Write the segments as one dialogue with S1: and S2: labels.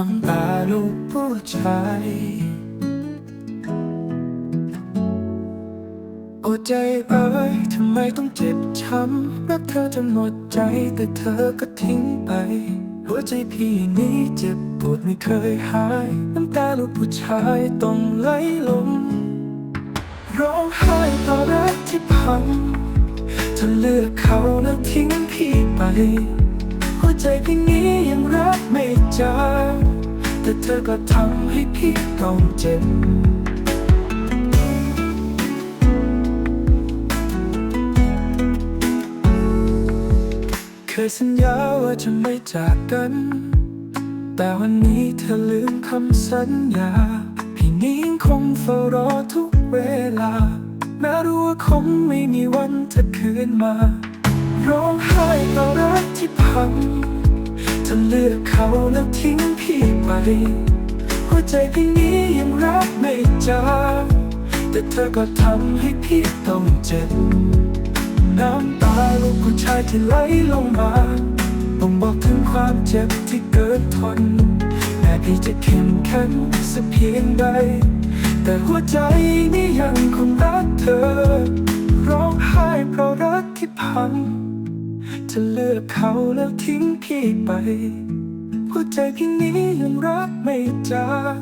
S1: น้ำตาลูกผู้ชายโอ้ใจเอ้ยทำไมต้องเจ็บช้ำรักเธอจนหมดใจแต่เธอก็ทิ้งไป หัวใจพี่นี้เจ็บปวดไม่เคยหาย น้ำตาลูกผู้ชายต้องไหลลงร้องไห้ต่อรักที่พังเธอเลือกเขาแล้วทิ้งพี่ไป หัวใจพี่นี้ยังรัก แต่เธอก็ทำให้พี่ต้องเจ็บเคยสัญญาว่าจะไม่จากกัน แต่วันนี้เธอลืมคำสัญญา พี่นี้งคงเฝ้ารอทุกเวลา แม้รู้ว่าคงไม่มีวันจะคืนมา ร้องไห้ต่อรักที่พัง เธอเลือกเขาแล้วทิ้งพี่ไป หัวใจพี่นี้ยังรักไม่จางแต่เธอก็ทำให้พี่ต้องเจ็บ น้ำตาลูกผู้ชายที่ไหลลงมาบ่งบอกถึงความเจ็บที่เกินทนแม้พี่จะเข้มแข็งสักเพียงใด แต่หัวใจนี้ยังคงรักเธอ ร้องไห้เพราะรักที่พัง จะเลือกเขาแล้วทิ้งพี่ไปหัวใจพี่นี้ยังรักไม่จาง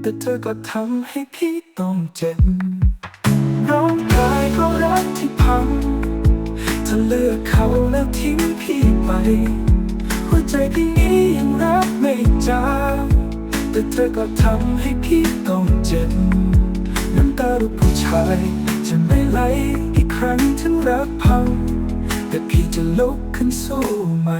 S1: แต่เธอก็ทำให้พี่ต้องเจ็บร้องไห้เพราะรักที่พังเธอเลือกเขาแล้วทิ้งพี่ไปหัวใจพี่นี้ยังรักไม่จางแต่เธอก็ทำให้พี่ต้องเจ็บน้ำตาลูกผู้ชายจะไม่ไหลอีกครั้งถึงรักพัง แต่พี่จะลุกขึ้นสู้ไหม